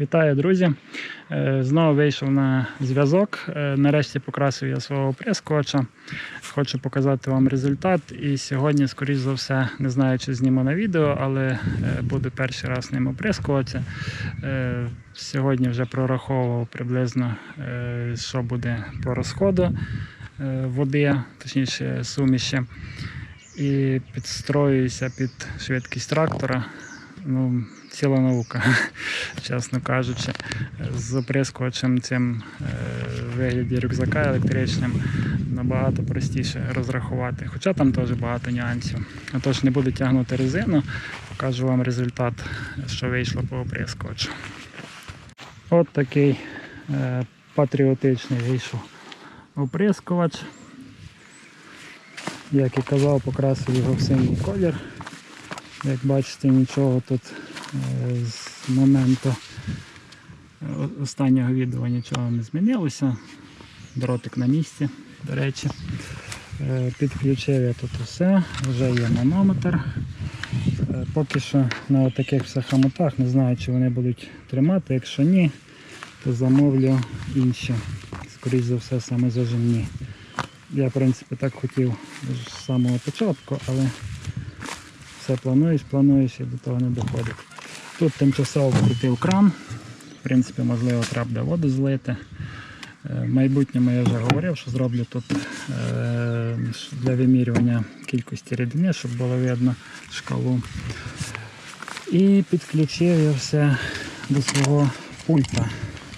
Вітаю, друзі! Е, Знову вийшов на зв'язок. Е, Нарешті покрасив я свого оприскувача. Хочу показати вам результат. І сьогодні, скоріш за все, не знаю, чи зніму на відео, але е, буду перший раз ним оприскувати. Е, Сьогодні вже прораховував приблизно, що буде по розходу води, точніше суміші. І підстроююся під швидкість трактора. Ну, ціла наука, чесно кажучи, з оприскувачем цим е, вигляді рюкзака електричним набагато простіше розрахувати. Хоча там теж багато нюансів. Отож, не буду тягнути резину, покажу вам результат, що вийшло по оприскувачу. От такий е, патріотичний вийшов оприскувач. Як і казав, покрасив його в синій колір. Як бачите, нічого тут е, з моменту останнього відео нічого не змінилося. Дротик на місці, до речі. Е, Підключив я тут усе, вже є манометр. Е, Поки що на таких всіх хамотах не знаю, чи вони будуть тримати. Якщо ні, то замовлю інші. Скоріше за все, саме зажимні. Я, в принципі, так хотів з самого початку, але все плануєш, плануєш і до того не доходить. Тут тимчасово вкрутив кран. В принципі, можливо, треба буде воду злити. Е, В майбутньому я вже говорив, що зроблю тут е, для вимірювання кількості рідини, щоб було видно шкалу. І підключив я все до свого пульта.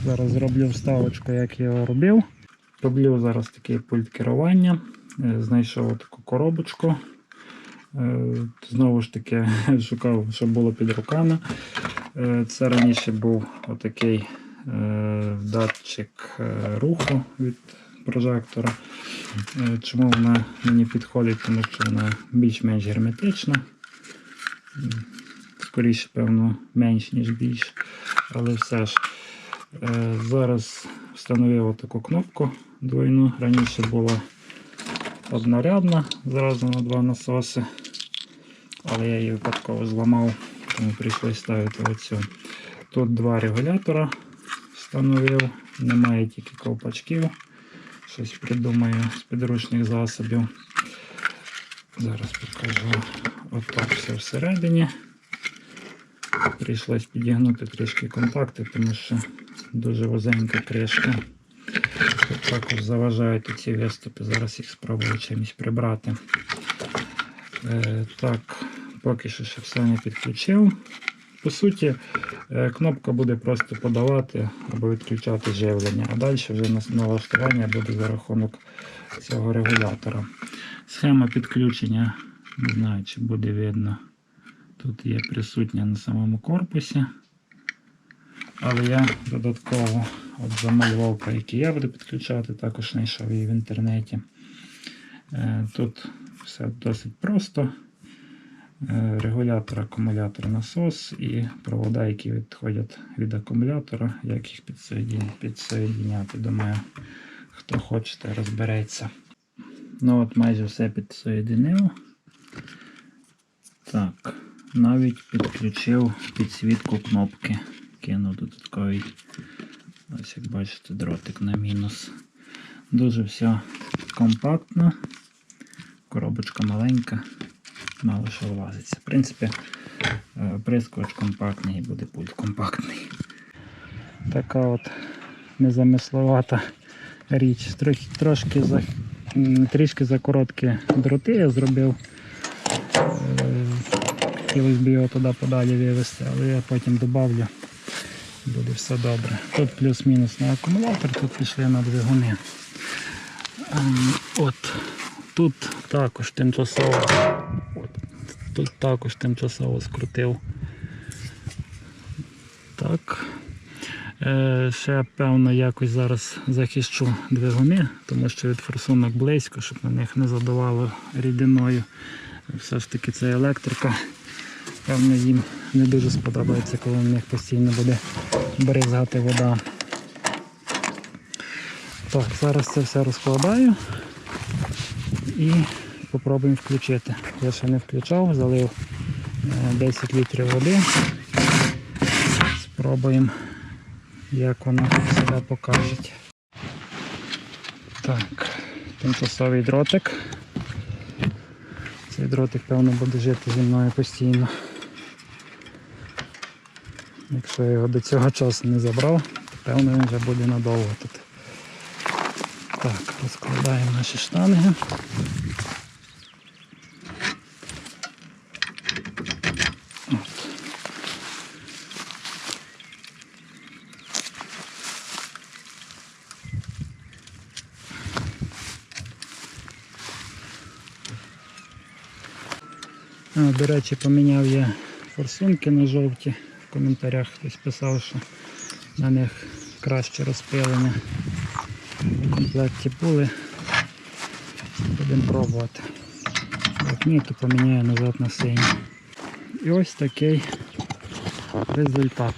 Зараз зроблю вставочку, як я його робив. Роблю зараз такий пульт керування. Е, Знайшов таку коробочку. Е, Знову ж таки шукав, щоб було під руками. Е, Це раніше був отакий е, датчик руху від прожектора. Чому вона мені підходить? Тому що вона більш-менш герметична. Скоріше, певно, менш, ніж більш. Але все ж. Зараз встановив таку кнопку двойну. Раніше була однорядна, зразу на два насоси. Але я її випадково зламав, тому прийшлося ставити оцю. Тут два регулятора встановив, немає тільки ковпачків. Щось придумаю з підручних засобів. Зараз покажу отак все всередині. Прийшлось підігнути трішки контакти, тому що дуже вузенька кришка. Тут також заважають ці виступи. Зараз їх спробую чимось прибрати. Е, так, поки що ще все не підключив. По суті, е, кнопка буде просто подавати або відключати живлення, а далі вже на налаштування буде за рахунок цього регулятора. Схема підключення, не знаю, чи буде видно. Тут є присутня на самому корпусі. Але я додатково от замалював, по якій я буду підключати, також знайшов її в інтернеті. Е, Тут все досить просто. Е, Регулятор, акумулятор, насос і провода, які відходять від акумулятора, як їх підсоєдіняти. Думаю, хто хочете, розбереться. Ну от майже все підсоєдинив. Так, навіть підключив підсвітку кнопки. Кинув додатковий. Ось як бачите, дротик на мінус. Дуже все компактно. Коробочка маленька, мало що влазиться. В принципі, е, прискувач компактний і буде пульт компактний. Така от незамисловата річ. Трохи, трошки за, трішки за короткі дроти я зробив. Е, Хотілося б його туди подалі вивезти, але я потім додавлю. Буде все добре. Тут плюс-мінус на акумулятор, тут пішли на двигуни. Ем, От тут також тимчасово. Тут також тимчасово скрутив. Так. Е, ще певно якось зараз захищу двигуни, тому що від форсунок близько, щоб на них не задавало рідиною. Все ж таки це електрика. Певно, їм не дуже сподобається, коли на них постійно буде бризгати вода. Так, зараз це все розкладаю і спробуємо включити. Я ще не включав, залив е, 10 літрів води. Спробуємо як воно себе покаже. Так, тимчасовий дротик. Цей дротик, певно, буде жити зі мною постійно. Якщо я його до цього часу не забрав, то певно він вже буде надовго тут. Так, розкладаємо наші штанги. До речі, поміняв я форсунки на жовті. В коментарях хтось писав, що на них краще розпилення. В комплекті були. Будемо пробувати. Як ні, то поміняю назад на синій. І ось такий результат.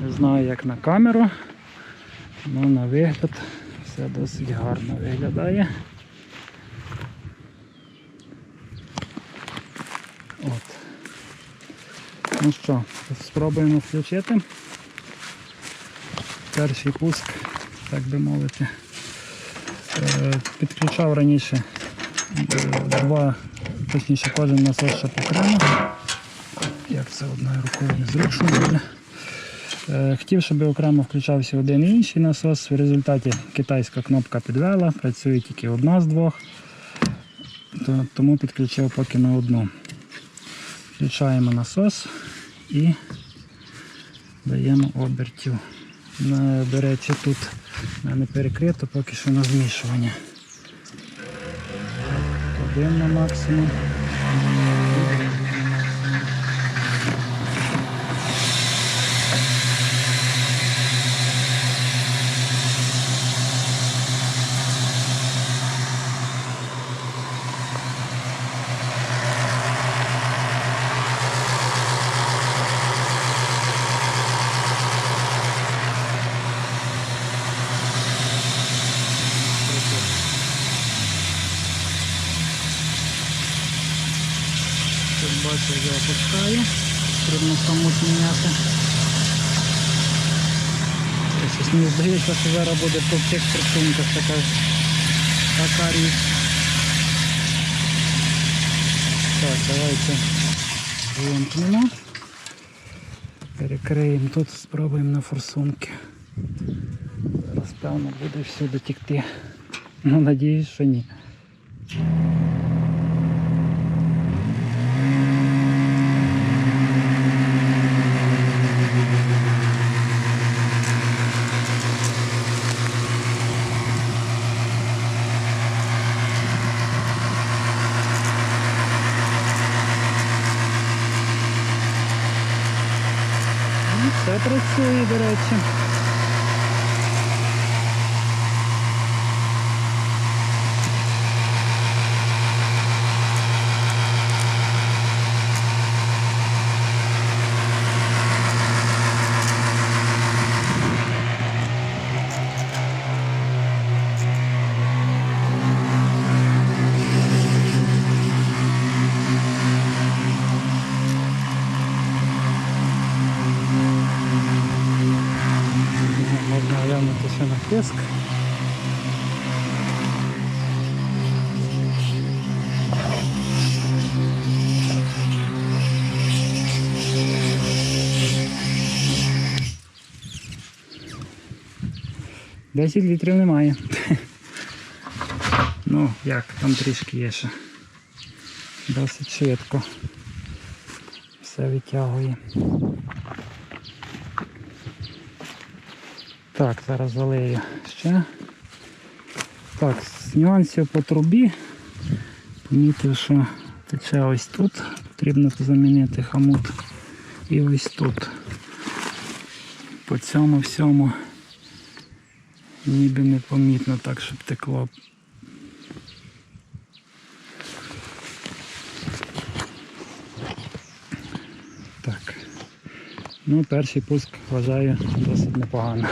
Не знаю як на камеру, але на вигляд все досить гарно виглядає. От. Ну що, спробуємо включити. Перший пуск, так би мовити. Е, Підключав раніше два, точніше кожен насос ще окремо. Як це одною рукою незручно буде. Е, Хотів, щоб окремо включався один і інший насос. В результаті китайська кнопка підвела, працює тільки одна з двох, тому підключив поки на одну. Включаємо насос і даємо обертів. До речі, тут мене перекрито поки що на змішування. Один на максимум. Потрібно саму міняти. Це Щось мені здається, що зараз буде по всіх працюнках така, така річ. Так, давайте вимкнемо. Перекриємо тут, спробуємо на форсунки. Зараз певно буде всюди тікти. Ну, надіюсь, що ні. Ще на тиск. Десять літрів немає. Ну, як, там трішки є ще. Досить швидко. Все витягує. Так, зараз залию ще. Так, з нюансів по трубі. Помітив, що тече ось тут. Потрібно замінити хамут. І ось тут. По цьому всьому ніби непомітно так, щоб текло. Так. Ну, перший пуск вважаю досить непогано.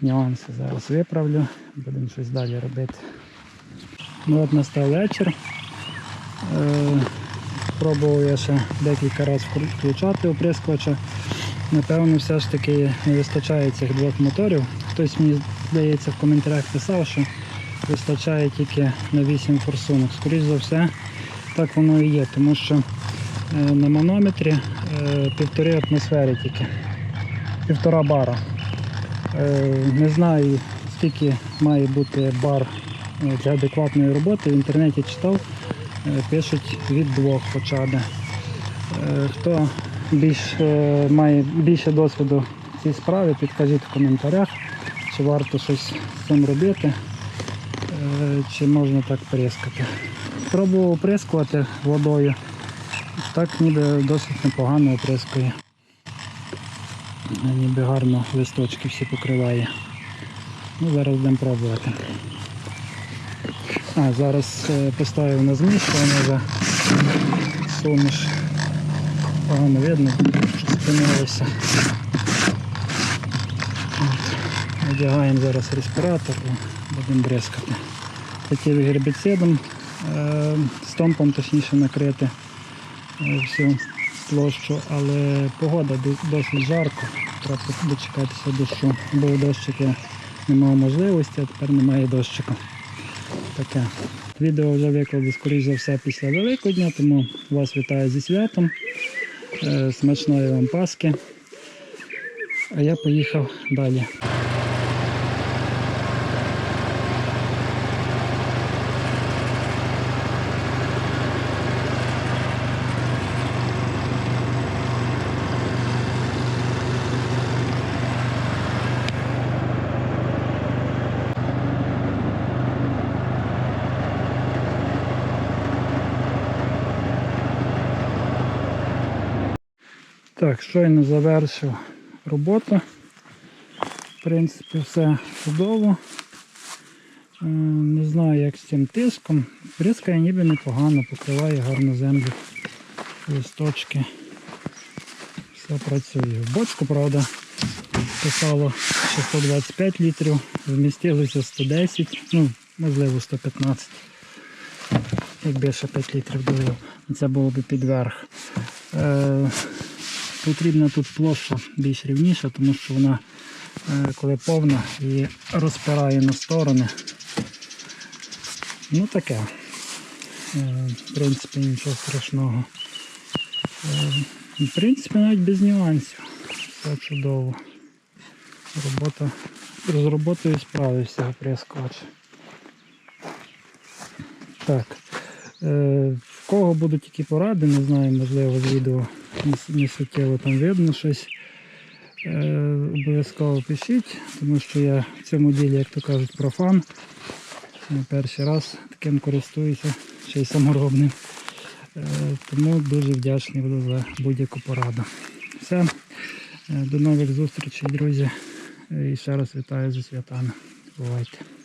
Нюанси зараз виправлю, будемо щось далі робити. Ну от настав вечір. Е, пробував я ще декілька разів включати оприскувача. Напевно, все ж таки не вистачає цих двох моторів. Хтось мені здається в коментарях писав, що вистачає тільки на 8 форсунок. Скоріше за все, так воно і є, тому що е, на манометрі е, півтори атмосфери тільки, півтора бара. Е, Не знаю, скільки має бути бар е, для адекватної роботи. В інтернеті читав, е, пишуть від двох хоча б. Хто більш, має більше досвіду в цій справі, підкажіть в коментарях, чи варто щось з цим робити, чи можна так прискати. Пробував оприскувати водою. Так ніби досить непогано оприскує. Ніби гарно листочки всі покриває. Ну, зараз будемо пробувати. А, зараз е, поставив на змішування вже суміш. Погано видно, що спинилося. Одягаємо зараз респіратор будемо бризкати. Хотів гербіцидом, е, стомпом точніше накрити е, всю площу, але погода досить жарко, треба дочекатися дощу. Був дощик, я не мав можливості, а тепер немає дощика. Таке. Відео вже викладу, скоріш за все, після Великодня, тому вас вітаю зі святом. Е, Смачної вам Паски. А я поїхав далі. Так, щойно завершив роботу. В принципі, все чудово. Е, Не знаю, як з цим тиском. Бризкає ніби непогано, покриває гарно землю, листочки. Все працює. Бочку, правда, писало що 125 літрів, вмістилося 110, ну, можливо 115. Якби ще 5 літрів долив, це було б підверх. Е, потрібна тут площа більш рівніша, тому що вона, е, коли повна, її розпирає на сторони. Ну таке. Е, В принципі, нічого страшного. Е, В принципі, навіть без нюансів. Все чудово. Робота з роботою справився оприскувач. Так. Кого будуть які поради, не знаю, можливо, з відео не суттєво там видно щось. Е, обов'язково пишіть, тому що я в цьому ділі, як то кажуть, профан. Я перший раз таким користуюся, ще й саморобним. Е, тому дуже вдячний буду за будь-яку пораду. Все. Е, До нових зустрічей, друзі. І ще раз вітаю зі святами. Бувайте.